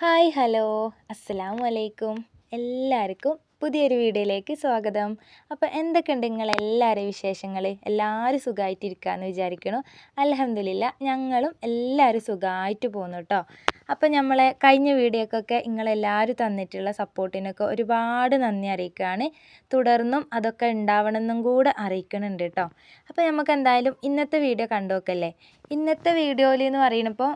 Hi hello. അസ്സലാമു അലൈക്കും എല്ലാവർക്കും പുതിയൊരു വീഡിയോയിലേക്ക് സ്വാഗതം. അപ്പോൾ എന്തൊക്കെയുണ്ട് നിങ്ങളെല്ലാവരും വിശേഷങ്ങൾ? എല്ലാവരും സുഖമായിട്ടിരിക്കുകയെന്ന് വിചാരിക്കണു. അലഹമില്ല ഞങ്ങളും എല്ലാവരും സുഖമായിട്ട് പോകുന്നു കേട്ടോ. അപ്പോൾ നമ്മളെ കഴിഞ്ഞ വീഡിയോക്കൊക്കെ നിങ്ങളെല്ലാവരും തന്നിട്ടുള്ള സപ്പോർട്ടിനൊക്കെ ഒരുപാട് നന്ദി അറിയിക്കുകയാണ്. തുടർന്നും അതൊക്കെ ഉണ്ടാവണമെന്നും കൂടെ അറിയിക്കണുണ്ട് കേട്ടോ. അപ്പോൾ നമുക്ക് എന്തായാലും ഇന്നത്തെ വീഡിയോ കണ്ടു നോക്കല്ലേ ഇന്നത്തെ വീഡിയോയിൽ എന്ന് പറയുമ്പോൾ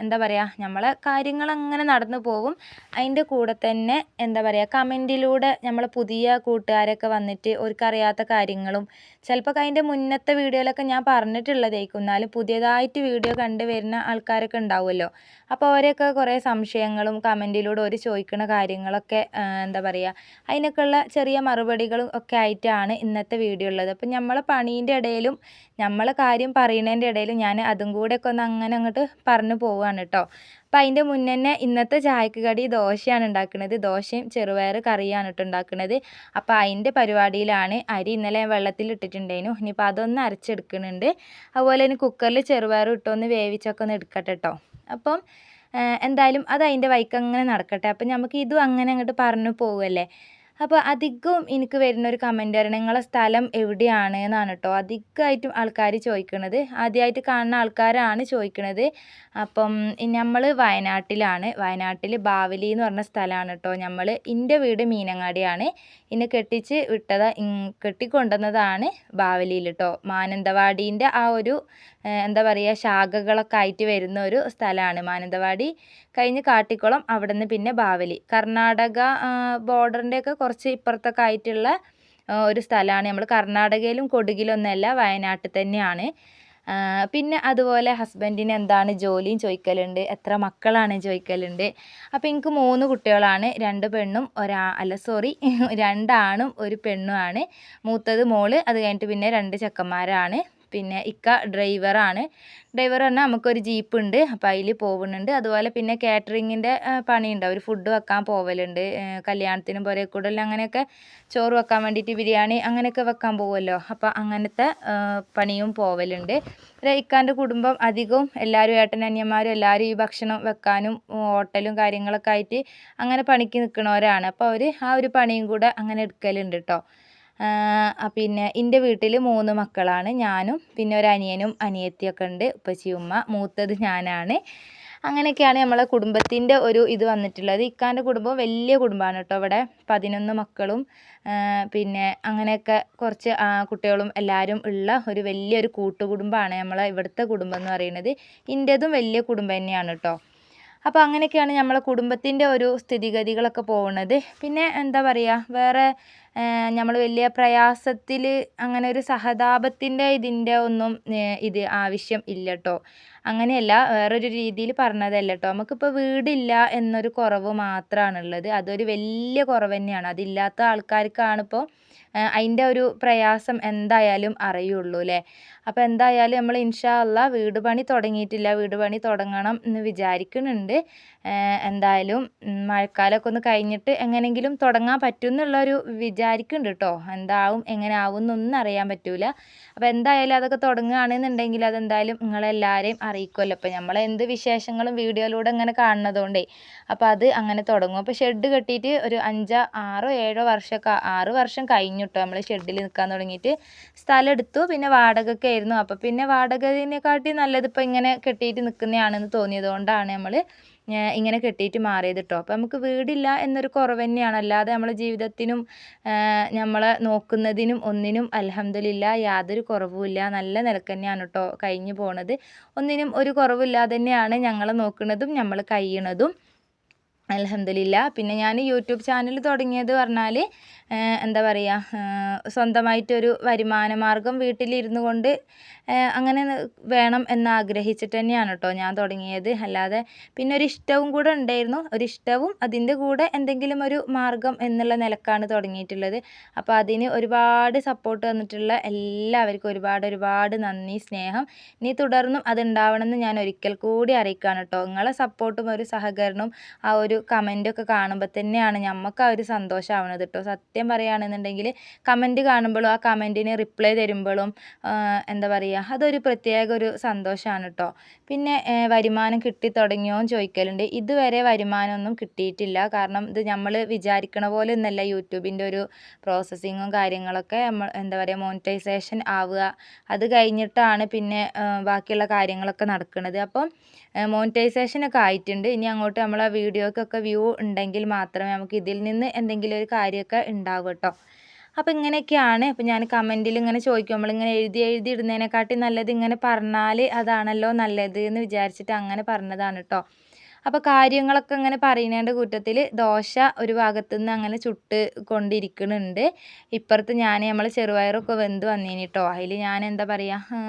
എന്താ പറയുക നമ്മളെ കാര്യങ്ങൾ അങ്ങനെ നടന്നു പോകും. അതിന്റെ കൂടെ തന്നെ എന്താ പറയുക കമന്റിലൂടെ നമ്മൾ പുതിയ കൂട്ടുകാരൊക്കെ വന്നിട്ട് അവർക്കറിയാത്ത കാര്യങ്ങളും ചിലപ്പോൾ അതിന്റെ മുന്നത്തെ വീഡിയോയിലൊക്കെ ഞാൻ പറഞ്ഞിട്ടുള്ളതായിരിക്കും. എന്നാലും പുതിയതായിട്ട് വീഡിയോ കണ്ടു വരുന്ന ആൾക്കാരൊക്കെ ഉണ്ടാവുമല്ലോ. അപ്പോൾ അവരെയൊക്കെ കുറേ സംശയങ്ങളും കമന്റിലൂടെ അവർ ചോദിക്കുന്ന കാര്യങ്ങളൊക്കെ എന്താ പറയുക അതിനൊക്കെയുള്ള ചെറിയ മറുപടികളും ഒക്കെ ആയിട്ടാണ് ഇന്നത്തെ വീഡിയോ ഉള്ളത്. അപ്പം നമ്മളെ പണീന്റെ ഇടയിലും നമ്മളെ കാര്യം പറയുന്നതിന്റെ ഇടയിൽ ഞാൻ അതും കൂടെ ഒക്കെ ഒന്ന് അങ്ങനെ അങ്ങോട്ട് പറഞ്ഞു പോവുകയാണ് കേട്ടോ അപ്പം അതിന്റെ മുന്നേ തന്നെ ഇന്നത്തെ ചായക്ക് കടി ദോശയാണ് ഉണ്ടാക്കുന്നത് ദോശയും ചെറുപയർ കറിയാണ് കേട്ടോ ഉണ്ടാക്കുന്നത് അപ്പോൾ അതിന്റെ പരിപാടിയിലാണ് അരി ഇന്നലെ വെള്ളത്തിൽ ഇട്ടിട്ടുണ്ടായിരുന്നു ഇനിയിപ്പോൾ അതൊന്ന് അരച്ചെടുക്കുന്നുണ്ട് അതുപോലെ തന്നെ കുക്കറിൽ ചെറുപയർ ഇട്ടൊന്ന് വേവിച്ചൊക്കെ ഒന്ന് എടുക്കട്ടെ കേട്ടോ അപ്പം എന്തായാലും അത് അതിന്റെ വഴിക്ക് അങ്ങനെ നടക്കട്ടെ. അപ്പം നമുക്ക് ഇതും അങ്ങനെ അങ്ങോട്ട് പറഞ്ഞു പോവുമല്ലേ അപ്പോൾ അധികവും എനിക്ക് വരുന്ന ഒരു കമന്റ് ആണ് നിങ്ങളെ സ്ഥലം എവിടെയാണ്? എന്നാണ് കേട്ടോ അധികമായിട്ടും ആൾക്കാർ ചോദിക്കുന്നത് ആദ്യമായിട്ട് കാണുന്ന ആൾക്കാരാണ് ചോദിക്കുന്നത് അപ്പം നമ്മൾ വയനാട്ടിലാണ്. വയനാട്ടിൽ ബാവലി എന്ന് പറഞ്ഞ സ്ഥലമാണ് കേട്ടോ നമ്മൾ എന്റെ വീട് മീനങ്ങാടിയാണ്. എന്നെ കെട്ടിച്ച് വിട്ടത് കെട്ടിക്കൊണ്ടുവന്നതാണ് ബാവലിയിൽ കേട്ടോ മാനന്തവാടീന്റെ ആ ഒരു എന്താ പറയുക ശാഖകളൊക്കെ ആയിട്ട് വരുന്ന ഒരു സ്ഥലമാണ് മാനന്തവാടി. കഴിഞ്ഞ് കാട്ടിക്കുളം അവിടെ നിന്ന് പിന്നെ ബാവലി. കർണാടക ബോർഡറിന്റെയൊക്കെ കുറച്ച് ഇപ്പുറത്തൊക്കെ ആയിട്ടുള്ള ഒരു സ്ഥലമാണ്. നമ്മൾ കർണാടകയിലും കൊടുകിലൊന്നുമല്ല വയനാട്ടിൽ തന്നെയാണ്. പിന്നെ അതുപോലെ ഹസ്ബൻഡിന് എന്താണ് ജോലിയും ചോദിക്കലുണ്ട്? എത്ര മക്കളാണ് ചോദിക്കലുണ്ട്? അപ്പോൾ എനിക്ക് മൂന്ന് കുട്ടികളാണ്. രണ്ട് പെണ്ണും ഒരാ അല്ല സോറി രണ്ടാണും ഒരു പെണ്ണുമാണ് മൂത്തത് മോൾ അത് കഴിഞ്ഞിട്ട് പിന്നെ രണ്ട് ചെക്കന്മാരാണ്. പിന്നെ ഇക്ക ഡ്രൈവറാണ്. ഡ്രൈവർ പറഞ്ഞാൽ നമുക്കൊരു ജീപ്പ് ഉണ്ട് അപ്പോൾ അതിൽ പോകുന്നുണ്ട് അതുപോലെ പിന്നെ കാറ്ററിങ്ങിന്റെ പണിയുണ്ട്. അവർ ഫുഡ് വെക്കാൻ പോവലുണ്ട് കല്യാണത്തിനും പോലെ പുരക്കൂടലും അങ്ങനെയൊക്കെ ചോറ് വെക്കാൻ വേണ്ടിയിട്ട് ബിരിയാണി അങ്ങനെയൊക്കെ വെക്കാൻ പോകുമല്ലോ അപ്പോൾ അങ്ങനത്തെ പണിയും പോവലുണ്ട്. ഇക്കാന്റെ കുടുംബം അധികവും എല്ലാവരും ഏട്ടൻ അന്യന്മാരും എല്ലാവരും ഈ ഭക്ഷണം വെക്കാനും ഹോട്ടലും കാര്യങ്ങളൊക്കെ ആയിട്ട് അങ്ങനെ പണിക്ക് നിൽക്കുന്നവരാണ് അപ്പോൾ അവർ ആ ഒരു പണിയും കൂടെ അങ്ങനെ എടുക്കലുണ്ട് കേട്ടോ പിന്നെ എന്റെ വീട്ടിൽ മൂന്ന് മക്കളാണ്. ഞാനും പിന്നെ ഒരു അനിയനും അനിയത്തിയൊക്കെ ഉണ്ട്. ഉപ്പച്ചി ഉമ്മ മൂത്തത് ഞാനാണ്. അങ്ങനെയൊക്കെയാണ് നമ്മളെ കുടുംബത്തിന്റെ ഒരു ഇത് വന്നിട്ടുള്ളത്. ഇക്കാന്റെ കുടുംബം വലിയ കുടുംബമാണ് കേട്ടോ ഇവിടെ. പതിനൊന്ന് മക്കളും പിന്നെ അങ്ങനെയൊക്കെ കുറച്ച് കുട്ടികളും എല്ലാവരും ഉള്ള ഒരു വലിയൊരു കൂട്ടുകുടുംബമാണ് നമ്മളെ ഇവിടുത്തെ കുടുംബം എന്ന് പറയുന്നത്. എന്റേതും വലിയ കുടുംബം തന്നെയാണ് കേട്ടോ. അപ്പോൾ അങ്ങനെയൊക്കെയാണ് നമ്മളെ കുടുംബത്തിന്റെ ഒരു സ്ഥിതിഗതികളൊക്കെ പോകുന്നത്. പിന്നെ എന്താ പറയുക വേറെ നമ്മൾ വലിയ പ്രയാസത്തിൽ അങ്ങനെ ഒരു സഹതാപത്തിന്റെ ഇതിന്റെ ഒന്നും ഇത് ആവശ്യം ഇല്ല കേട്ടോ അങ്ങനെയല്ല വേറൊരു രീതിയിൽ പറഞ്ഞതല്ല കേട്ടോ നമുക്കിപ്പോൾ വീടില്ല എന്നൊരു കുറവ് മാത്രമാണുള്ളത് അതൊരു വലിയ കുറവ് തന്നെയാണ് അതില്ലാത്ത ആൾക്കാർക്കാണിപ്പോൾ അതിന്റെ ഒരു പ്രയാസം എന്തായാലും അറിയുള്ളൂ അല്ലേ അപ്പോൾ എന്തായാലും നമ്മൾ ഇൻഷാ അല്ല വീട് പണി തുടങ്ങിയിട്ടില്ല വീട് പണി തുടങ്ങണം എന്ന് വിചാരിക്കുന്നുണ്ട് എന്തായാലും മഴക്കാലമൊക്കെ ഒന്ന് കഴിഞ്ഞിട്ട് എങ്ങനെയെങ്കിലും തുടങ്ങാൻ പറ്റും എന്നുള്ളൊരു വിചാരിക്കുന്നുണ്ട് കേട്ടോ എന്താവും എങ്ങനെ ആവും എന്നൊന്നും അറിയാൻ പറ്റൂല. അപ്പോൾ എന്തായാലും അതൊക്കെ തുടങ്ങുകയാണെന്നുണ്ടെങ്കിൽ അതെന്തായാലും നിങ്ങളെല്ലാവരെയും അറിയിക്കുമല്ലോ അപ്പോൾ നമ്മൾ എന്ത് വിശേഷങ്ങളും വീഡിയോയിലൂടെ ഇങ്ങനെ കാണുന്നതുകൊണ്ടേ അപ്പോൾ അത് അങ്ങനെ തുടങ്ങും. അപ്പോൾ ഷെഡ് കെട്ടിയിട്ട് ഒരു അഞ്ചോ ആറോ ഏഴോ വർഷമൊക്കെ ആറ് വർഷം കഴിഞ്ഞു കേട്ടോ നമ്മൾ ഷെഡിൽ നിൽക്കാൻ തുടങ്ങിയിട്ട് സ്ഥലം എടുത്തു. പിന്നെ വാടകയ്ക്ക് ആയിരുന്നു. അപ്പോൾ പിന്നെ വാടകതിനെക്കാട്ടി നല്ലത് ഇപ്പോൾ ഇങ്ങനെ കെട്ടിയിട്ട് നിൽക്കുന്നതാണെന്ന് തോന്നിയത് കൊണ്ടാണ് നമ്മൾ ഇങ്ങനെ കെട്ടിയിട്ട് മാറിയത് കേട്ടോ അപ്പോൾ നമുക്ക് വീടില്ല എന്നൊരു കുറവ് തന്നെയാണ്. അല്ലാതെ നമ്മളെ ജീവിതത്തിനും നമ്മളെ നോക്കുന്നതിനും ഒന്നിനും അലഹമ്മദില്ല യാതൊരു കുറവുമില്ല നല്ല നിലയ്ക്ക് തന്നെയാണ് കേട്ടോ കഴിഞ്ഞു പോണത്. ഒന്നിനും ഒരു കുറവില്ലാതെ തന്നെയാണ് ഞങ്ങൾ നോക്കുന്നതും നമ്മൾ കഴിയണതും. അലഹമ്മദില്ല പിന്നെ ഞാൻ യൂട്യൂബ് ചാനൽ തുടങ്ങിയത് പറഞ്ഞാൽ എന്താ പറയുക സ്വന്തമായിട്ടൊരു വരുമാന മാർഗം വീട്ടിലിരുന്നു കൊണ്ട് അങ്ങനെ വേണം എന്ന് ആഗ്രഹിച്ചിട്ട് തന്നെയാണ് കേട്ടോ ഞാൻ തുടങ്ങിയത്. അല്ലാതെ പിന്നെ ഒരു ഇഷ്ടവും കൂടെ ഉണ്ടായിരുന്നു. ഒരു ഇഷ്ടവും അതിന്റെ കൂടെ എന്തെങ്കിലും ഒരു മാർഗം എന്നുള്ള നിലക്കാണ് തുടങ്ങിയിട്ടുള്ളത്. അപ്പോൾ അതിന് ഒരുപാട് സപ്പോർട്ട് തന്നിട്ടുള്ള എല്ലാവർക്കും ഒരുപാട് ഒരുപാട് നന്ദി സ്നേഹം. ഇനി തുടർന്നും അത് ഉണ്ടാവണമെന്ന് ഞാൻ ഒരിക്കൽ കൂടി അറിയിക്കുകയാണ് കേട്ടോ നിങ്ങളെ സപ്പോർട്ടും ഒരു സഹകരണവും ആ ഒരു കമന്റൊക്കെ കാണുമ്പോൾ തന്നെയാണ് നമുക്ക് ആ ഒരു സന്തോഷമാവണത് കേട്ടോ സത്യം പറയുകയാണെന്നുണ്ടെങ്കിൽ കമന്റ് കാണുമ്പോഴും ആ കമന്റിന് റിപ്ലൈ തരുമ്പോഴും എന്താ പറയുക അതൊരു പ്രത്യേക ഒരു സന്തോഷമാണ് കേട്ടോ പിന്നെ വരുമാനം കിട്ടി എന്ന് ചോദിക്കലുണ്ട്. ഇതുവരെ വരുമാനമൊന്നും കിട്ടിയിട്ടില്ല. കാരണം ഇത് നമ്മൾ വിചാരിക്കണ പോലെ ഒന്നല്ല യൂട്യൂബിന്റെ ഒരു പ്രോസസ്സിങ്ങും കാര്യങ്ങളൊക്കെ നമ്മൾ എന്താ പറയുക മോണിറ്റൈസേഷൻ ആവുക. അത് കഴിഞ്ഞിട്ടാണ് പിന്നെ ബാക്കിയുള്ള കാര്യങ്ങളൊക്കെ നടക്കുന്നത് അപ്പം മോണിറ്റൈസേഷനൊക്കെ ആയിട്ടുണ്ട്. ഇനി അങ്ങോട്ട് നമ്മൾ നമ്മളെ വീഡിയോക്കൊക്കെ വ്യൂ ഉണ്ടെങ്കിൽ മാത്രമേ നമുക്ക് ഇതിൽ നിന്ന് എന്തെങ്കിലും ഒരു കാര്യമൊക്കെ ഉണ്ടാവൂ കേട്ടോ. അപ്പോൾ ഇങ്ങനെയൊക്കെയാണ്. അപ്പോൾ ഞാൻ കമന്റിൽ ഇങ്ങനെ ചോദിക്കും. നമ്മളിങ്ങനെ എഴുതി എഴുതി ഇടുന്നതിനെക്കാട്ടി നല്ലത് ഇങ്ങനെ പറഞ്ഞാൽ അതാണല്ലോ നല്ലത് എന്ന് വിചാരിച്ചിട്ട് അങ്ങനെ പറഞ്ഞതാണ് കേട്ടോ. അപ്പോൾ കാര്യങ്ങളൊക്കെ ഇങ്ങനെ പറയുന്നതിന്റെ കൂട്ടത്തിൽ ദോശ ഒരു ഭാഗത്തു നിന്ന് അങ്ങനെ ചുട്ട് കൊണ്ടിരിക്കുന്നുണ്ട് ഇപ്പുറത്ത് ഞാൻ നമ്മൾ ചെറുപയറൊക്കെ വെന്ത് വന്നേനി കേട്ടോ അതിൽ ഞാൻ എന്താ പറയുക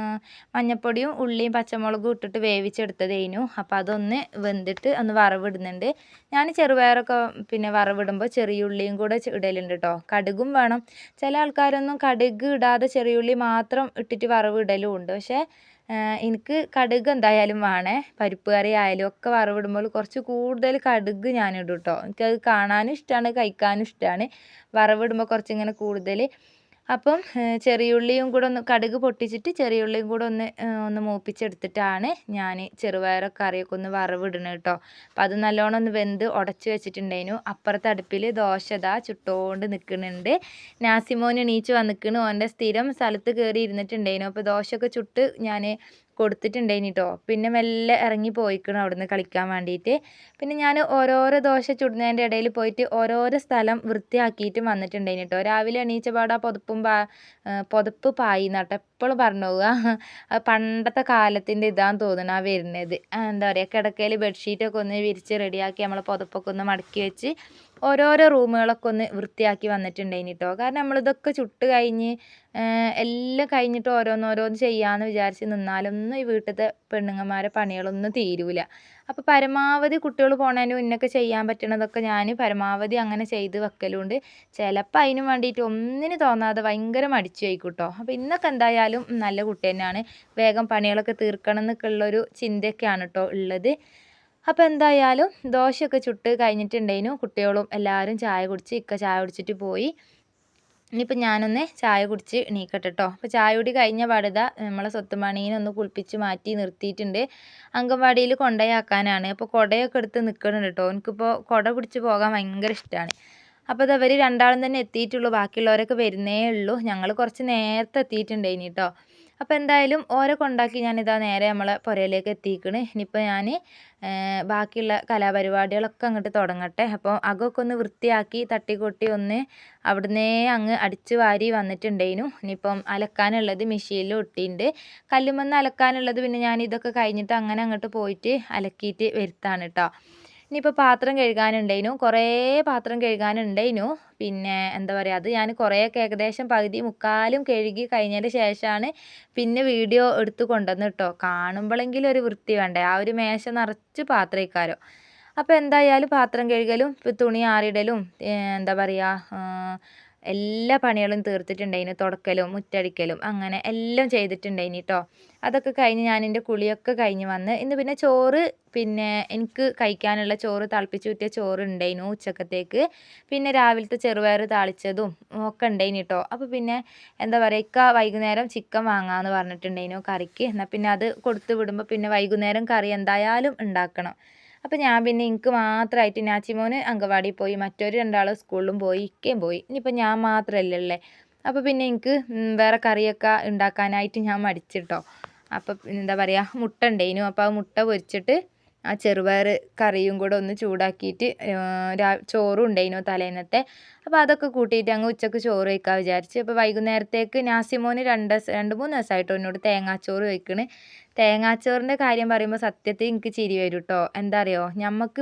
മഞ്ഞപ്പൊടിയും ഉള്ളിയും പച്ചമുളകും ഇട്ടിട്ട് വേവിച്ചെടുത്തതേനു. അപ്പോൾ അതൊന്ന് വെന്തിട്ട് ഒന്ന് വറവിടുന്നുണ്ട്. ഞാൻ ചെറുപയറൊക്കെ പിന്നെ വറവിടുമ്പോൾ ചെറിയ ഉള്ളിയും കൂടെ ഇടലുണ്ട് കേട്ടോ കടുകും വേണം. ചില ആൾക്കാരൊന്നും കടുക് ഇടാതെ ചെറിയ ഉള്ളി മാത്രം ഇട്ടിട്ട് വറവ് ഇടലും ഉണ്ട് പക്ഷേ എനിക്ക് കടുക് എന്തായാലും വേണേ. പരിപ്പ് കറി ആയാലും ഒക്കെ വറവിടുമ്പോൾ കുറച്ച് കൂടുതൽ കടുക് ഞാനിടും കേട്ടോ എനിക്കത് കാണാനും ഇഷ്ടമാണ് കഴിക്കാനും ഇഷ്ടമാണ് വറവിടുമ്പോൾ കുറച്ചിങ്ങനെ കൂടുതൽ അപ്പം ചെറിയുള്ളിയും കൂടെ ഒന്ന് കടുക് പൊട്ടിച്ചിട്ട് ചെറിയുള്ളിയും കൂടെ ഒന്ന് ഒന്ന് മൂപ്പിച്ചെടുത്തിട്ടാണ് ഞാൻ ചെറുപയർ കറിയൊക്കെ ഒന്ന് വറവിടണേ കേട്ടോ അപ്പം അത് നല്ലോണം ഒന്ന് വെന്ത് ഉടച്ച് വെച്ചിട്ടുണ്ടായിരുന്നു അപ്പുറത്തെ അടുപ്പിൽ ദോശ ഇതാ ചുട്ടുകൊണ്ട് നിൽക്കുന്നുണ്ട് നാസിമോൻ എണീച്ച് വന്നിക്കണ്. ഓന്റെ സ്ഥിരം സ്ഥലത്ത് കയറി ഇരുന്നിട്ടുണ്ടായിരുന്നു അപ്പോൾ ദോശയൊക്കെ ചുട്ട് ഞാൻ കൊടുത്തിട്ടുണ്ടായിനി കേട്ടോ പിന്നെ മെല്ലെ ഇറങ്ങി പോയിക്കണം അവിടുന്ന് കളിക്കാൻ വേണ്ടിയിട്ട് പിന്നെ ഞാൻ ഓരോരോ ദോശ ചുടുന്നതിന്റെ ഇടയിൽ പോയിട്ട് ഓരോരോ സ്ഥലം വൃത്തിയാക്കിയിട്ടും വന്നിട്ടുണ്ടായിന് കേട്ടോ രാവിലെ എണീച്ച പാടെ പുതപ്പും പാ പുതപ്പ് പായി നട്ടോ എപ്പോഴും പറഞ്ഞു പോവുക. അത് പണ്ടത്തെ കാലത്തിന്റെ ഇതാന്ന് തോന്നുന്നു ആ വരുന്നത്. എന്താ പറയുക കിടക്കയിൽ ബെഡ്ഷീറ്റൊക്കെ ഒന്ന് വിരിച്ച് റെഡിയാക്കി നമ്മൾ പുതപ്പൊക്കെ ഒന്ന് മടക്കി വെച്ച് ഓരോരോ റൂമുകളൊക്കെ ഒന്ന് വൃത്തിയാക്കി വന്നിട്ടുണ്ടായിന് കേട്ടോ കാരണം നമ്മളിതൊക്കെ ചുട്ട് കഴിഞ്ഞ് എല്ലാം കഴിഞ്ഞിട്ട് ഓരോന്നോരോന്ന് ചെയ്യാമെന്ന് വിചാരിച്ച് നിന്നാലൊന്നും ഈ വീട്ടിലത്തെ പെണ്ണുങ്ങന്മാരെ പണികളൊന്നും തീരൂല. അപ്പോൾ പരമാവധി കുട്ടികൾ പോണതിന് മുന്നൊക്കെ ചെയ്യാൻ പറ്റണതൊക്കെ ഞാൻ പരമാവധി അങ്ങനെ ചെയ്ത് വെക്കലുണ്ട്. ചിലപ്പോൾ അതിന് വേണ്ടിയിട്ട് ഒന്നിന് തോന്നാതെ ഭയങ്കര മടിച്ചു പോയിക്കും കേട്ടോ അപ്പോൾ ഇന്നൊക്കെ എന്തായാലും നല്ല കുട്ടി തന്നെയാണ്. വേഗം പണികളൊക്കെ തീർക്കണം എന്നൊക്കെ ഉള്ളൊരു ചിന്തയൊക്കെയാണ് കേട്ടോ ഉള്ളത്. അപ്പോൾ എന്തായാലും ദോശയൊക്കെ ചുട്ട് കഴിഞ്ഞിട്ടുണ്ടായിരുന്നു കുട്ടികളും എല്ലാവരും ചായ കുടിച്ച് ഇക്ക ചായ കുടിച്ചിട്ട് പോയി. ഇനിയിപ്പോൾ ഞാനൊന്ന് ചായ കുടിച്ച് എണീക്കട്ടെ കേട്ടോ അപ്പോൾ ചായ കുടി കഴിഞ്ഞ പാടുത നമ്മളെ സ്വത്തുമണീനെ ഒന്ന് കുളിപ്പിച്ച് മാറ്റി നിർത്തിയിട്ടുണ്ട്. അംഗൻവാടിയിൽ കൊണ്ടയാക്കാനാണ്. അപ്പോൾ കുടയൊക്കെ എടുത്ത് നിൽക്കുന്നുണ്ട് കേട്ടോ എനിക്കിപ്പോൾ കുട പിടിച്ച് പോകാൻ ഭയങ്കര ഇഷ്ടമാണ് അപ്പോൾ അതവർ രണ്ടാളും തന്നെ എത്തിയിട്ടുള്ളൂ. ബാക്കിയുള്ളവരൊക്കെ വരുന്നേ ഉള്ളൂ. ഞങ്ങൾ കുറച്ച് നേരത്തെ എത്തിയിട്ടുണ്ടായിനി കേട്ടോ അപ്പോൾ എന്തായാലും ഓരെ കൊണ്ടാക്കി ഞാനിതാ നേരെ നമ്മളെ പുരയിലേക്ക് എത്തിക്കണ് ഇനിയിപ്പോൾ ഞാൻ ബാക്കിയുള്ള കലാപരിപാടികളൊക്കെ അങ്ങോട്ട് തുടങ്ങട്ടെ. അപ്പോൾ അകമൊക്കെ ഒന്ന് വൃത്തിയാക്കി തട്ടിക്കൊട്ടി ഒന്ന് അവിടുന്നേ അങ്ങ് അടിച്ച് വാരി വന്നിട്ടുണ്ടേനു. ഇനിയിപ്പം അലക്കാനുള്ളത് മെഷീനിൽ ഒട്ടിയിട്ടുണ്ട് കല്ലുമെന്ന് അലക്കാനുള്ളത് പിന്നെ ഞാൻ ഇതൊക്കെ കഴിഞ്ഞിട്ട് അങ്ങനെ അങ്ങോട്ട് പോയിട്ട് അലക്കിയിട്ട് വരുത്താണ് കേട്ടോ ഇനിയിപ്പോൾ പാത്രം കഴുകാനുണ്ടേനു. കുറേ പാത്രം കഴുകാനുണ്ടേനു. പിന്നെ എന്താ പറയുക അത് ഞാൻ കുറേയൊക്കെ ഏകദേശം പകുതി മുക്കാലും കഴുകി കഴിഞ്ഞതിന് ശേഷമാണ് പിന്നെ വീഡിയോ എടുത്ത് കൊണ്ടുവന്ന് കേട്ടോ കാണുമ്പോഴെങ്കിലും ഒരു വൃത്തി വേണ്ടേ? ആ ഒരു മേശ നിറച്ച് പാത്രക്കാരോ അപ്പോൾ എന്തായാലും പാത്രം കഴുകലും തുണി ആറിടലും എന്താ പറയുക എല്ലാ പണികളും തീർത്തിട്ടുണ്ടായിന്. തുടക്കലും മുറ്റടിക്കലും അങ്ങനെ എല്ലാം ചെയ്തിട്ടുണ്ടായിന് കേട്ടോ അതൊക്കെ കഴിഞ്ഞ് ഞാൻ എന്റെ കുളിയൊക്കെ കഴിഞ്ഞ് വന്ന് ഇന്ന് പിന്നെ ചോറ് പിന്നെ എനിക്ക് കഴിക്കാനുള്ള ചോറ് തിളപ്പിച്ച് ഊറ്റിയ ചോറ് ഉണ്ടായിരുന്നു ഉച്ചക്കത്തേക്ക്. പിന്നെ രാവിലത്തെ ചെറുപയർ താളിച്ചതും ഒക്കെ ഉണ്ടായിന് കേട്ടോ അപ്പോൾ പിന്നെ എന്താ പറയുക ഇക്ക വൈകുന്നേരം ചിക്കൻ വാങ്ങാമെന്ന് പറഞ്ഞിട്ടുണ്ടായിരുന്നു കറിക്ക്. എന്നാൽ പിന്നെ അത് കൊടുത്ത് വിടുമ്പോൾ പിന്നെ വൈകുന്നേരം കറി എന്തായാലും ഉണ്ടാക്കണം. അപ്പോൾ ഞാൻ പിന്നെ എനിക്ക് മാത്രമായിട്ട് നാച്ചിമോന് അങ്കവാടിയിൽ പോയി മറ്റൊരു രണ്ടാൾ സ്കൂളിലും പോയി ഇക്കയും പോയി. ഇനിയിപ്പോൾ ഞാൻ മാത്രമല്ലേ ഉള്ളേ. അപ്പോൾ പിന്നെ എനിക്ക് വേറെ കറിയൊക്കെ ഉണ്ടാക്കാനായിട്ട് ഞാൻ മടിച്ചിട്ടോ. അപ്പോൾ എന്താ പറയുക മുട്ട ഉണ്ടേനു. അപ്പോൾ ആ മുട്ട പൊരിച്ചിട്ട് ആ ചെറുപയർ കറിയും കൂടെ ഒന്ന് ചൂടാക്കിയിട്ട് രാ ചോറും ഉണ്ടായിനു തലേന്നത്തെ. അപ്പോൾ അതൊക്കെ കൂട്ടിയിട്ട് അങ്ങ് ഉച്ചയ്ക്ക് ചോറ് വയ്ക്കാൻ വിചാരിച്ച്. അപ്പോൾ വൈകുന്നേരത്തേക്ക് നാസിമോന് രണ്ട് രണ്ട് മൂന്ന് ദിവസമായിട്ട് എന്നോട് തേങ്ങാച്ചോറ് വയ്ക്കണ് തേങ്ങാച്ചോറിന്റെ കാര്യം പറയുമ്പോൾ സത്യത്തിൽ എനിക്ക് ചിരി വരും കേട്ടോ എന്താ അറിയോ?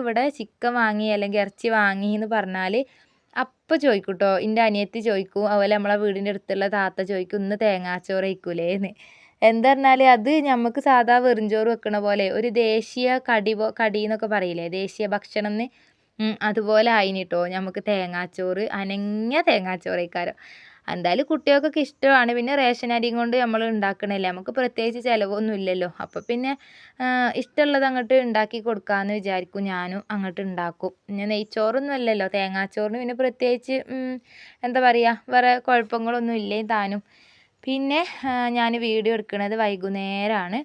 ഇവിടെ ചിക്കൻ വാങ്ങി അല്ലെങ്കിൽ ഇറച്ചി വാങ്ങി എന്ന് പറഞ്ഞാൽ അപ്പോൾ ചോദിക്കും കേട്ടോ എന്റെ അനിയത്തി ചോദിക്കും അതുപോലെ നമ്മളെ വീടിന്റെ അടുത്തുള്ള താത്ത ചോദിക്കും ഇന്ന് തേങ്ങാച്ചോറ് വയ്ക്കൂലേന്ന് എന്താ അത് നമുക്ക് സാധാ വെറുംചോറ് വെക്കണ പോലെ ഒരു ദേശീയ കടി കടി എന്നൊക്കെ പറയില്ലേ? ദേശീയ ഭക്ഷണം എന്ന് അതുപോലെ ആയിന് കേട്ടോ നമുക്ക് തേങ്ങാച്ചോറ് അനങ്ങിയ തേങ്ങാച്ചോറ് കഴിക്കാരം എന്തായാലും കുട്ടികൾക്കൊക്കെ ഇഷ്ടമാണ്. പിന്നെ റേഷൻ അരിയും കൊണ്ട് നമ്മൾ ഉണ്ടാക്കണല്ലേ നമുക്ക് പ്രത്യേകിച്ച് ചിലവൊന്നും ഇല്ലല്ലോ. അപ്പോൾ പിന്നെ ഇഷ്ടമുള്ളത് അങ്ങോട്ട് ഉണ്ടാക്കി കൊടുക്കാമെന്ന് വിചാരിക്കും. ഞാനും അങ്ങോട്ട് ഉണ്ടാക്കും പിന്നെ നെയ്ച്ചോറൊന്നും അല്ലല്ലോ. തേങ്ങാച്ചോറിന് പിന്നെ പ്രത്യേകിച്ച് എന്താ പറയുക വേറെ കുഴപ്പങ്ങളൊന്നും ഇല്ലേ താനും. പിന്നെ ഞാൻ വീഡിയോ എടുക്കുന്നത് വൈകുന്നേരമാണ്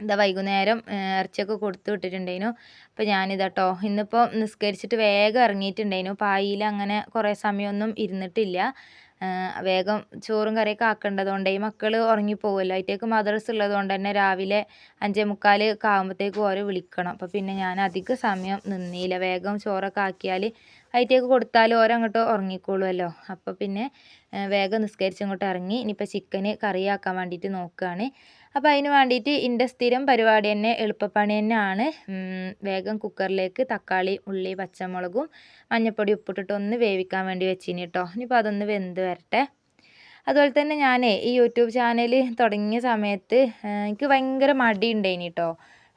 എന്താ വൈകുന്നേരം ഇറച്ചിയൊക്കെ കൊടുത്തു വിട്ടിട്ടുണ്ടായിരുന്നു. അപ്പോൾ ഞാനിതാട്ടോ ഇന്നിപ്പോൾ നിസ്കരിച്ചിട്ട് വേഗം ഇറങ്ങിയിട്ടുണ്ടായിരുന്നു. പായിൽ അങ്ങനെ കുറേ സമയമൊന്നും ഇരുന്നിട്ടില്ല. വേഗം ചോറും കറിയൊക്കെ ആക്കേണ്ടതുകൊണ്ട് ഈ മക്കൾ ഉറങ്ങിപ്പോകുമല്ലോ അതിലേക്ക് മദ്രസ ഉള്ളതുകൊണ്ട് തന്നെ രാവിലെ അഞ്ചേ മുക്കാൽ ഒക്കെ ആകുമ്പോഴത്തേക്കും ഓരോ വിളിക്കണം. അപ്പോൾ പിന്നെ ഞാൻ അധിക സമയം നിന്നില്ല വേഗം ചോറൊക്കെ ആക്കിയാൽ അതിലേക്ക് കൊടുത്താൽ അങ്ങോട്ട് ഉറങ്ങിക്കോളുമല്ലോ അപ്പോൾ പിന്നെ വേഗം നിസ്കരിച്ച് ഇങ്ങോട്ട് ഇറങ്ങി. ഇനിയിപ്പോൾ ചിക്കന് കറിയാക്കാൻ വേണ്ടിയിട്ട് നോക്കുകയാണ് അപ്പോൾ അതിന് വേണ്ടിയിട്ട് എന്റെ സ്ഥിരം പരിപാടി തന്നെ എളുപ്പപ്പണി തന്നെയാണ്. വേഗം കുക്കറിലേക്ക് തക്കാളി ഉള്ളി പച്ചമുളകും മഞ്ഞൾപ്പൊടി ഉപ്പിട്ടിട്ട് ഒന്ന് വേവിക്കാൻ വേണ്ടി വെച്ചിനി കേട്ടോ ഇനിയിപ്പോൾ അതൊന്ന് വെന്ത് വരട്ടെ. അതുപോലെ തന്നെ ഞാൻ ഈ യൂട്യൂബ് ചാനൽ തുടങ്ങിയ സമയത്ത് എനിക്ക് ഭയങ്കര മടി ഉണ്ടായിന് കേട്ടോ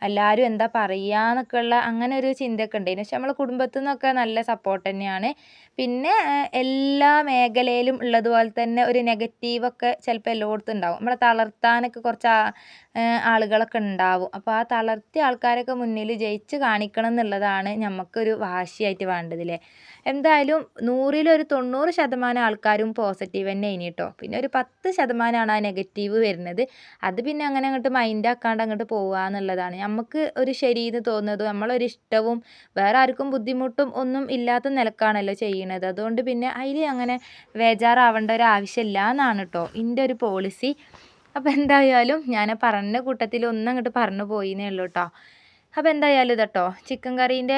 എല്ലാവരും എന്താ പറയുക എന്നൊക്കെയുള്ള അങ്ങനെ ഒരു ചിന്തയൊക്കെ ഉണ്ടായിരുന്നു പക്ഷെ നമ്മളെ കുടുംബത്തിൽ നിന്നൊക്കെ നല്ല സപ്പോർട്ട് തന്നെയാണ്. പിന്നെ എല്ലാ മേഖലയിലും ഉള്ളതുപോലെ തന്നെ ഒരു നെഗറ്റീവൊക്കെ ചിലപ്പോൾ എല്ലായിടത്തും ഉണ്ടാവും. നമ്മളെ തളർത്താനൊക്കെ കുറച്ച് ആളുകളൊക്കെ ഉണ്ടാവും. അപ്പോൾ ആ തളർത്തിയ ആൾക്കാരൊക്കെ മുന്നിൽ ജയിച്ച് കാണിക്കണം എന്നുള്ളതാണ് നമുക്കൊരു വാശിയായിട്ട് വേണ്ടതില്ലേ എന്തായാലും നൂറിലൊരു തൊണ്ണൂറ് ശതമാനം ആൾക്കാരും പോസിറ്റീവ് തന്നെ ഇനി കേട്ടോ പിന്നെ ഒരു പത്ത് ശതമാനമാണ് ആ നെഗറ്റീവ് വരുന്നത്. അത് പിന്നെ അങ്ങനെ അങ്ങോട്ട് മൈൻഡ് ആക്കാണ്ട് അങ്ങോട്ട് പോകുക എന്നുള്ളതാണ്. നമുക്ക് ഒരു ശരിയെന്ന് തോന്നുന്നതും നമ്മളൊരു ഇഷ്ടവും വേറെ ആർക്കും ബുദ്ധിമുട്ടും ഒന്നും ഇല്ലാത്ത നിലക്കാണല്ലോ ചെയ്യുന്നത്. അതുകൊണ്ട് പിന്നെ അതിൽ അങ്ങനെ ബേജാറാവേണ്ട ഒരു ആവശ്യമില്ല എന്നാണ് കേട്ടോ എന്റെ ഒരു പോളിസി അപ്പോൾ എന്തായാലും ഞാൻ പറഞ്ഞ കൂട്ടത്തിൽ ഒന്നും അങ്ങോട്ട് പറഞ്ഞു പോയിന്നേ ഉള്ളൂ കേട്ടോ അപ്പോൾ എന്തായാലും ഇതട്ടോ ചിക്കൻ കറീന്റെ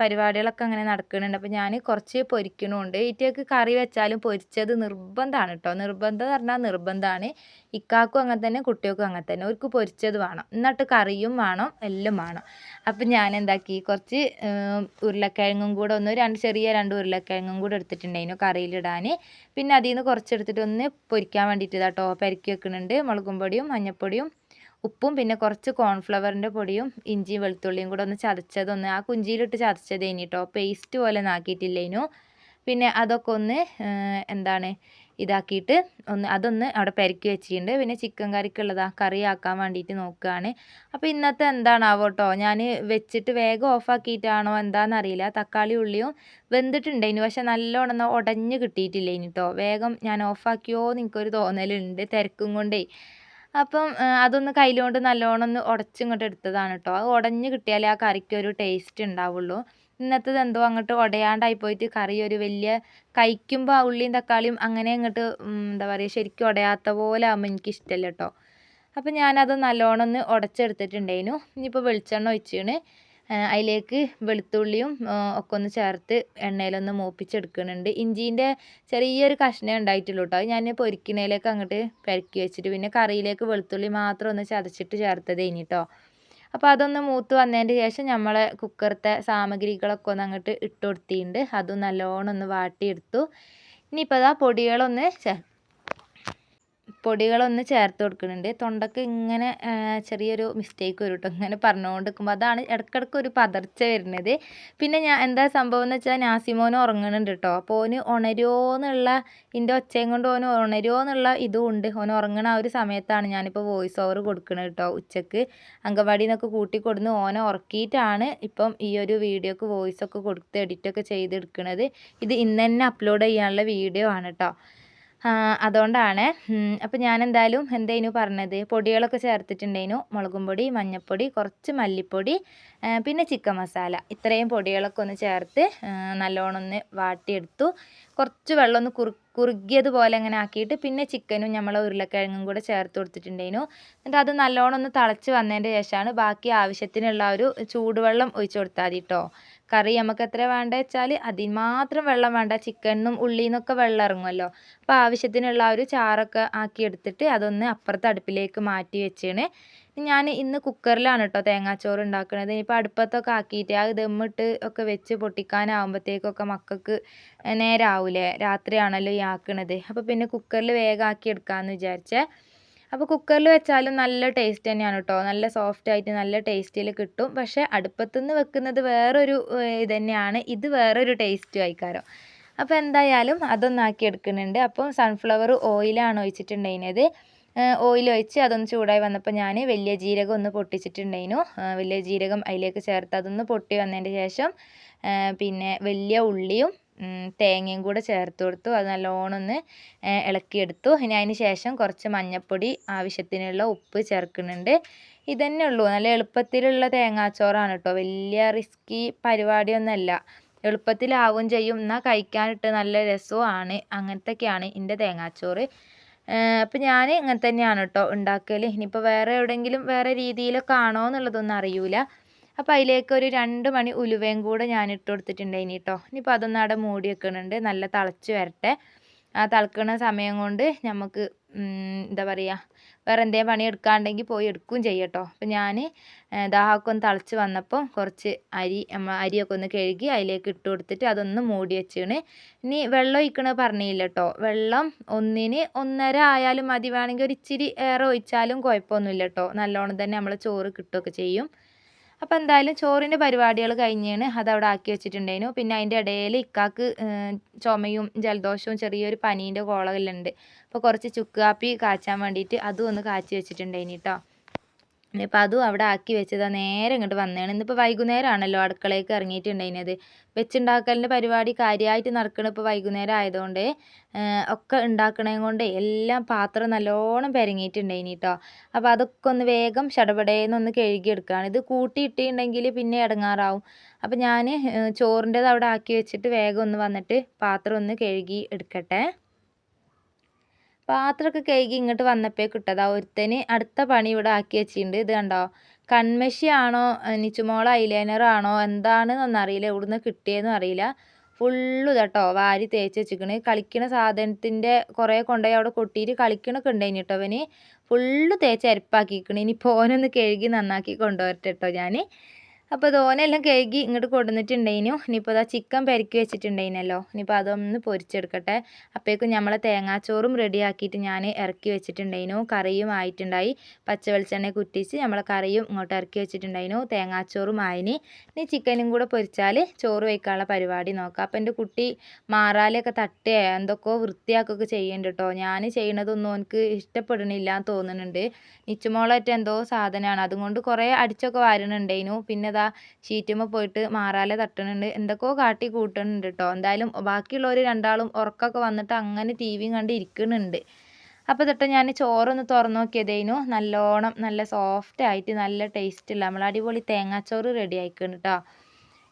പരിപാടികളൊക്കെ അങ്ങനെ നടക്കുന്നുണ്ട് അപ്പോൾ ഞാൻ കുറച്ച് പൊരിക്കണമുണ്ട് ഇറ്റേക്ക് കറി വെച്ചാലും പൊരിച്ചത് നിർബന്ധമാണ് കേട്ടോ നിർബന്ധം എന്ന് പറഞ്ഞാൽ നിർബന്ധമാണ് ഇക്കാക്കും അങ്ങനെ തന്നെ കുട്ടികൾക്കും അങ്ങനെ തന്നെ. അവർക്ക് പൊരിച്ചത് വേണം. എന്നിട്ട് കറിയും വേണം എല്ലാം വേണം. അപ്പം ഞാൻ എന്താക്കി കുറച്ച് ഉരുളക്കിഴങ്ങും കൂടെ ഒന്ന് രണ്ട് ചെറിയ രണ്ട് ഉരുളക്കിഴങ്ങും കൂടെ എടുത്തിട്ടുണ്ടായിരുന്നു കറിയിലിടാൻ പിന്നെ അതിൽ നിന്ന് കുറച്ചെടുത്തിട്ട് ഒന്ന് പൊരിക്കാൻ വേണ്ടിയിട്ട് കേട്ടോ പെരക്കി വെക്കുന്നുണ്ട്. മുളകും പൊടിയും മഞ്ഞൾപ്പൊടിയും ഉപ്പും പിന്നെ കുറച്ച് കോൺഫ്ലവറിന്റെ പൊടിയും ഇഞ്ചിയും വെളുത്തുള്ളിയും കൂടെ ഒന്ന് ചതച്ചതൊന്ന് ആ കുഞ്ചിയിലിട്ട് ചതച്ചത് കേട്ടോ പേസ്റ്റ് പോലെ ആക്കിയിട്ടില്ലേനു പിന്നെ അതൊക്കെ ഒന്ന് എന്താണ് ഇതാക്കിയിട്ട് ഒന്ന് അതൊന്ന് അവിടെ പെരക്കി വെച്ചിട്ടുണ്ട്. പിന്നെ ചിക്കൻ കറിക്കുള്ളതാ കറി ആക്കാൻ വേണ്ടിയിട്ട് നോക്കുകയാണ്. അപ്പോൾ ഇന്നത്തെ എന്താണാവോ കേട്ടോ ഞാൻ വെച്ചിട്ട് വേഗം ഓഫാക്കിയിട്ടാണോ എന്താണെന്നറിയില്ല തക്കാളി ഉള്ളിയും വെന്തിട്ടുണ്ടായിന് പക്ഷെ നല്ലോണം ഉടഞ്ഞ് കിട്ടിയിട്ടില്ലേനി കേട്ടോ വേഗം ഞാൻ ഓഫാക്കിയോ എന്ന് എനിക്കൊരു തോന്നലുണ്ട് തിരക്കും കൊണ്ടേ. അപ്പം അതൊന്ന് കയ്യിലുകൊണ്ട് നല്ലോണം ഒന്ന് ഉടച്ചിങ്ങോട്ട് എടുത്തതാണ് കേട്ടോ അത് ഉടഞ്ഞ് കിട്ടിയാലേ ആ കറിക്ക് ഒരു ടേസ്റ്റ് ഉണ്ടാവുള്ളൂ. ഇന്നത്തേത് എന്തോ അങ്ങോട്ട് ഉടയാണ്ടായി പോയിട്ട് കറി ഒരു വലിയ കഴിക്കുമ്പോൾ ആ ഉള്ളിയും തക്കാളിയും അങ്ങനെ അങ്ങോട്ട് എന്താ പറയുക ശരിക്കും ഉടയാത്ത പോലെ ആകുമ്പോൾ എനിക്ക് ഇഷ്ടമല്ല കേട്ടോ ഞാൻ ഞാനത് നല്ലോണം ഒന്ന് ഉടച്ചെടുത്തിട്ടുണ്ടായിരുന്നു ഇനിയിപ്പോൾ വെളിച്ചെണ്ണ ഒഴിച്ചാണ്. അതിലേക്ക് വെളുത്തുള്ളിയും ഒക്കെ ഒന്ന് ചേർത്ത് എണ്ണയിലൊന്ന് മൂപ്പിച്ചെടുക്കുന്നുണ്ട്. ഇഞ്ചീന്റെ ചെറിയൊരു കഷ്ണേ ഉണ്ടായിട്ടുള്ളൂ കേട്ടോ അത് ഞാൻ പൊരിക്കണേലേക്ക് അങ്ങോട്ട് പെരക്കി വെച്ചിട്ട് പിന്നെ കറിയിലേക്ക് വെളുത്തുള്ളി മാത്രം ഒന്ന് ചതച്ചിട്ട് ചേർത്തതേനി കേട്ടോ അപ്പോൾ അതൊന്ന് മൂത്ത് വന്നതിന്റെ ശേഷം നമ്മൾ കുക്കറത്തെ സാമഗ്രികളൊക്കെ ഒന്ന് അങ്ങോട്ട് ഇട്ട് കൊടുത്തിട്ടുണ്ട്. അതും നല്ലോണം ഒന്ന് വാട്ടിയെടുത്തു. ഇനിയിപ്പോൾ അതാ പൊടികളൊന്ന് പൊടികളൊന്ന് ചേർത്ത് കൊടുക്കുന്നുണ്ട്. തൊണ്ടക്ക് ഇങ്ങനെ ചെറിയൊരു മിസ്റ്റേക്ക് വരും കേട്ടോ ഇങ്ങനെ പറഞ്ഞുകൊണ്ട് നിൽക്കുമ്പോൾ അതാണ് ഇടയ്ക്കിടയ്ക്ക് ഒരു പതർച്ച വരുന്നത്. പിന്നെ ഞാൻ എന്താ സംഭവം എന്ന് വെച്ചാൽ നാസിമോന് ഉറങ്ങുന്നുണ്ട് കേട്ടോ അപ്പോൾ ഓന് ഉണരുമോ എന്നുള്ള ഇതിന്റെ ഒച്ചയും കൊണ്ട് ഓന് ഉണരുമോ എന്നുള്ള ഇതും ഉണ്ട് ഓൻ ഉറങ്ങണ ആ ഒരു സമയത്താണ് ഞാനിപ്പോൾ വോയിസ് ഓവർ കൊടുക്കുന്നത് കേട്ടോ ഉച്ചയ്ക്ക്. അങ്കവാടിയിൽ നിന്നൊക്കെ കൂട്ടി കൊടുന്ന് ഓനെ ഉറക്കിയിട്ടാണ് ഇപ്പം ഈ ഒരു വീഡിയോക്ക് വോയിസ് ഒക്കെ കൊടുത്ത് എഡിറ്റൊക്കെ ചെയ്തെടുക്കുന്നത് ഇത് ഇന്ന് തന്നെ അപ്ലോഡ് ചെയ്യാനുള്ള വീഡിയോ ആണ് കേട്ടോ അതുകൊണ്ടാണ്. അപ്പോൾ ഞാൻ എന്തായാലും എന്തേനു പറഞ്ഞത്? പൊടികളൊക്കെ ചേർത്തിട്ടുണ്ടേനു. മുളകും പൊടി മഞ്ഞൾപ്പൊടി കുറച്ച് മല്ലിപ്പൊടി പിന്നെ ചിക്കൻ മസാല. ഇത്രയും പൊടികളൊക്കെ ഒന്ന് ചേർത്ത് നല്ലോണം ഒന്ന് വാട്ടിയെടുത്തു. കുറച്ച് വെള്ളം ഒന്ന് കുറു കുറുകിയതുപോലെ അങ്ങനെ ആക്കിയിട്ട് പിന്നെ ചിക്കനും നമ്മൾ ഉരുളക്കിഴങ്ങും കൂടെ ചേർത്ത് കൊടുത്തിട്ടുണ്ടേനു. എന്നിട്ട് അത് നല്ലോണം ഒന്ന് തിളച്ച് വന്നതിന്റെ ശേഷമാണ് ബാക്കി ആവശ്യത്തിനുള്ള ഒരു ചൂടുവെള്ളം ഒഴിച്ചു കൊടുത്താൽ മതി കേട്ടോ കറി നമുക്ക് എത്ര വേണ്ടത് വെച്ചാൽ അതിന് മാത്രം വെള്ളം വേണ്ട. ചിക്കനും ഉള്ളിന്നൊക്കെ വെള്ളം ഇറങ്ങുമല്ലോ അപ്പോൾ ആവശ്യത്തിനുള്ള ഒരു ചാറൊക്കെ ആക്കി എടുത്തിട്ട് അതൊന്ന് അപ്പുറത്തെ അടുപ്പിലേക്ക് മാറ്റി വെച്ചാണ്. ഞാൻ ഇന്ന് കുക്കറിലാണ് കേട്ടോ തേങ്ങാച്ചോറ് ഉണ്ടാക്കുന്നത് ഇനിയിപ്പോൾ അടുപ്പത്തൊക്കെ ആക്കിയിട്ട് ആ ദമ്മിട്ട് ഒക്കെ വെച്ച് പൊട്ടിക്കാനാവുമ്പോഴത്തേക്കൊക്കെ മക്കൾക്ക് നേരാവൂലേ? രാത്രിയാണല്ലോ ഈ ആക്കണത്. അപ്പോൾ പിന്നെ കുക്കറിൽ വേഗം ആക്കി എടുക്കാമെന്ന് വിചാരിച്ചേ. അപ്പോൾ കുക്കറിൽ വെച്ചാലും നല്ല ടേസ്റ്റ് തന്നെയാണ് കേട്ടോ നല്ല സോഫ്റ്റ് ആയിട്ട് നല്ല ടേസ്റ്റിൽ കിട്ടും. പക്ഷേ അടുപ്പത്തുനിന്ന് വെക്കുന്നത് വേറൊരു ഇത് തന്നെയാണ്. ഇത് വേറൊരു ടേസ്റ്റും ആയിക്കാരം. അപ്പോൾ എന്തായാലും അതൊന്നാക്കി എടുക്കുന്നുണ്ട്. അപ്പം സൺഫ്ലവർ ഓയിലാണ് ഒഴിച്ചിട്ടുണ്ടായിരുന്നത്. ഓയിൽ ഒഴിച്ച് അതൊന്ന് ചൂടായി വന്നപ്പോൾ ഞാൻ വലിയ ജീരകം ഒന്ന് പൊട്ടിച്ചിട്ടുണ്ടായിരുന്നു. വലിയ ജീരകം അതിലേക്ക് ചേർത്ത് അതൊന്ന് പൊട്ടി വന്നതിന്റെ ശേഷം പിന്നെ വലിയ ഉള്ളിയും തേങ്ങയും കൂടെ ചേർത്ത് കൊടുത്തു. അത് നല്ലോണം ഒന്ന് ഇളക്കിയെടുത്തു. ഇനി അതിന് ശേഷം കുറച്ച് മഞ്ഞപ്പൊടി ആവശ്യത്തിനുള്ള ഉപ്പ് ചേർക്കുന്നുണ്ട്. ഇതന്നെ ഉള്ളൂ. നല്ല എളുപ്പത്തിലുള്ള തേങ്ങാച്ചോറാണ് കേട്ടോ. വലിയ റിസ്കി പരിപാടിയൊന്നുമല്ല എളുപ്പത്തിലാവും ചെയ്യും. എന്നാൽ കഴിക്കാനിട്ട് നല്ല രസവുമാണ് അങ്ങനത്തെയൊക്കെയാണ് എന്റെ തേങ്ങാച്ചോറ്. അപ്പം ഞാൻ ഇങ്ങനെ തന്നെയാണ് കേട്ടോ ഉണ്ടാക്കൽ ഇനിയിപ്പോൾ വേറെ എവിടെയെങ്കിലും വേറെ രീതിയിലൊക്കെ ആണോ എന്നുള്ളതൊന്നും അറിയില്ല അപ്പോൾ അതിലേക്ക് ഒരു രണ്ട് മണി ഉലുവയും കൂടെ ഞാൻ ഇട്ട് കൊടുത്തിട്ടുണ്ടായിനി കേട്ടോ ഇനിയിപ്പോൾ അതൊന്ന് അവിടെ മൂടി വെക്കണുണ്ട്. നല്ല തിളച്ച് വരട്ടെ. ആ തിളക്കണ സമയം കൊണ്ട് നമുക്ക് എന്താ പറയുക വേറെ എന്തേ പണി എടുക്കാണ്ടെങ്കിൽ പോയി എടുക്കുകയും ചെയ്യും കേട്ടോ അപ്പോൾ ഞാൻ ദാഹമൊക്കെ ഒന്ന് തിളച്ച് വന്നപ്പോൾ കുറച്ച് അരി അരിയൊക്കെ ഒന്ന് കഴുകി അതിലേക്ക് ഇട്ട് കൊടുത്തിട്ട് അതൊന്ന് മൂടി വെച്ചാണ്. ഇനി വെള്ളം ഒഴിക്കണത് പറഞ്ഞില്ല കേട്ടോ വെള്ളം ഒന്നിന് ഒന്നര ആയാലും മതി. വേണമെങ്കിൽ ഒരു ഇച്ചിരി ഏറെ ഒഴിച്ചാലും കുഴപ്പമൊന്നുമില്ല കേട്ടോ നല്ലോണം തന്നെ നമ്മൾ ചോറ് കിട്ടുകയൊക്കെ ചെയ്യും. അപ്പോൾ എന്തായാലും ചോറിന്റെ പരിപാടികൾ കഴിഞ്ഞാണ്. അതവിടെ ആക്കി വെച്ചിട്ടുണ്ടായിരുന്നു പിന്നെ അതിന്റെ ഇടയിൽ ഇക്കാക്ക് ചുമയും ജലദോഷവും ചെറിയൊരു പനീന്റെ കോളമെല്ലാം അപ്പോൾ കുറച്ച് ചുക്ക് കാപ്പി കാച്ചാൻ വേണ്ടിയിട്ട് അതും ഒന്ന് കാച്ചി വെച്ചിട്ടുണ്ടായിന് കേട്ടോ ഇനിയിപ്പോൾ അതും അവിടെ ആക്കി വെച്ചതാണ് നേരെ ഇങ്ങോട്ട് വന്നതാണ് ഇന്നിപ്പോൾ വൈകുന്നേരമാണല്ലോ അടുക്കളയ്ക്ക് ഇറങ്ങിയിട്ടുണ്ടായിരുന്നത് വെച്ചുണ്ടാക്കലിന്റെ പരിപാടി കാര്യമായിട്ട് നടക്കണ ഇപ്പോൾ വൈകുന്നേരം ആയതുകൊണ്ട് ഒക്കെ ഉണ്ടാക്കണേ കൊണ്ട് എല്ലാം പാത്രം നല്ലോണം പെരങ്ങിയിട്ടുണ്ടായിന് കേട്ടോ അപ്പോൾ അതൊക്കെ ഒന്ന് വേഗം ചടപടേന്ന് ഒന്ന് കഴുകിയെടുക്കുകയാണ് ഇത് കൂട്ടിയിട്ടുണ്ടെങ്കിൽ പിന്നെ ഇടങ്ങാറാവും അപ്പോൾ ഞാൻ ചോറിന്റെത് അവിടെ ആക്കി വെച്ചിട്ട് വേഗം ഒന്ന് വന്നിട്ട് പാത്രം ഒന്ന് കഴുകി എടുക്കട്ടെ. പാത്രമൊക്കെ കഴുകി ഇങ്ങോട്ട് വന്നപ്പോഴേക്ക് ഇട്ടതാ. ഒരുത്തന് അടുത്ത പണി ഇവിടെ ആക്കി വെച്ചിട്ടുണ്ട്. ഇത് കണ്ടോ? കൺമഷിയാണോ? നിച്ചുമോൾ ഐലൈനർ ആണോ? എന്താണെന്നൊന്നും അറിയില്ല. ഇവിടുന്ന് കിട്ടിയതെന്നും അറിയില്ല. ഫുള്ള് കേട്ടോ വാരി തേച്ച് വെച്ചിക്കണ് കളിക്കണ സാധനത്തിന്റെ കുറേ കൊണ്ടുപോയി അവിടെ കൊട്ടിയിട്ട് കളിക്കണൊക്കെ ഉണ്ടായിന് കേട്ടോ അവന് ഫുള്ള് തേച്ച് അരിപ്പാക്കിക്കണ് ഇനി പോനൊന്ന് കഴുകി നന്നാക്കി കൊണ്ടുവരട്ടെ കേട്ടോ ഞാൻ അപ്പോൾ തോനെല്ലാം കഴുകി ഇങ്ങോട്ട് കൊടുന്നിട്ടുണ്ടേനു ഇനിയിപ്പോൾ അതാ ചിക്കൻ പെരക്കി വെച്ചിട്ടുണ്ടായിനല്ലോ. ഇനിയിപ്പോൾ അതൊന്ന് പൊരിച്ചെടുക്കട്ടെ. അപ്പേക്കും നമ്മളെ തേങ്ങാച്ചോറും റെഡിയാക്കിയിട്ട് ഞാൻ ഇറക്കി വെച്ചിട്ടുണ്ടായിനു. കറിയും ആയിട്ടുണ്ടായി. പച്ച വെളിച്ചെണ്ണ കുറ്റിച്ച് നമ്മളെ കറിയും ഇങ്ങോട്ട് ഇറക്കി വെച്ചിട്ടുണ്ടായിനു. തേങ്ങാച്ചോറും ആയിനി. ഇനി ചിക്കനും കൂടെ പൊരിച്ചാൽ ചോറ് വയ്ക്കാനുള്ള പരിപാടി നോക്കാം. അപ്പോൾ എന്റെ കുട്ടി മാറാലൊക്കെ തട്ടുക എന്തൊക്കെയോ വൃത്തിയാക്കൊക്കെ ചെയ്യുന്നുണ്ട് കേട്ടോ ഞാൻ ചെയ്യണതൊന്നും എനിക്ക് ഇഷ്ടപ്പെടണില്ല തോന്നുന്നുണ്ട് നിച്ചുമോളായിട്ട് എന്തോ സാധനമാണ് അതുകൊണ്ട് കുറേ അടിച്ചൊക്കെ വാരണുണ്ടായിനു പിന്നെ ഇതാ ഷീറ്റുമ്മ പോയിട്ട് മാറാലെ തട്ടുന്നുണ്ട് എന്തൊക്കെയോ കാട്ടി കൂട്ടുന്നുണ്ട് കേട്ടോ എന്തായാലും ബാക്കിയുള്ളവർ രണ്ടാളും ഉറക്കൊക്കെ വന്നിട്ട് അങ്ങനെ ടി വിയും കണ്ട് ഇരിക്കുന്നുണ്ട് അപ്പോൾ തൊട്ട് ഞാൻ ചോറൊന്ന് തുറന്നു നോക്കിയതേനു. നല്ലോണം നല്ല സോഫ്റ്റ് ആയിട്ട് നല്ല ടേസ്റ്റുള്ള നമ്മൾ അടിപൊളി തേങ്ങാച്ചോറ് റെഡി ആയിക്കുന്നു കേട്ടോ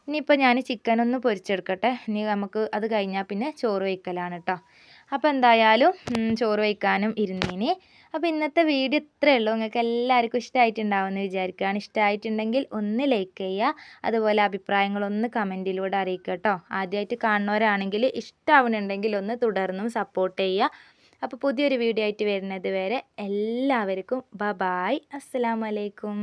ഇനിയിപ്പോൾ ഞാൻ ചിക്കൻ ഒന്ന് പൊരിച്ചെടുക്കട്ടെ. ഇനി നമുക്ക് അത് കഴിഞ്ഞാൽ പിന്നെ ചോറ് വയ്ക്കലാണ് കേട്ടോ അപ്പോൾ എന്തായാലും ചോറ് വയ്ക്കാനും ഇരുന്നീനി. അപ്പോൾ ഇന്നത്തെ വീഡിയോ ഇത്രയേ ഉള്ളൂ. നിങ്ങൾക്ക് എല്ലാവർക്കും ഇഷ്ടമായിട്ടുണ്ടാവുമെന്ന് വിചാരിക്കുകയാണ്. ഇഷ്ടമായിട്ടുണ്ടെങ്കിൽ ഒന്ന് ലൈക്ക് ചെയ്യുക. അതുപോലെ അഭിപ്രായങ്ങളൊന്ന് കമന്റിലൂടെ അറിയിക്കുക കേട്ടോ. ആദ്യമായിട്ട് കാണുന്നവരാണെങ്കിൽ ഇഷ്ടമാവുന്നുണ്ടെങ്കിൽ ഒന്ന് തുടർന്നും സപ്പോർട്ട് ചെയ്യുക. അപ്പോൾ പുതിയൊരു വീഡിയോ ആയിട്ട് വരുന്നത് വരെ എല്ലാവർക്കും ബ ബായ് അസ്സാം വലൈക്കും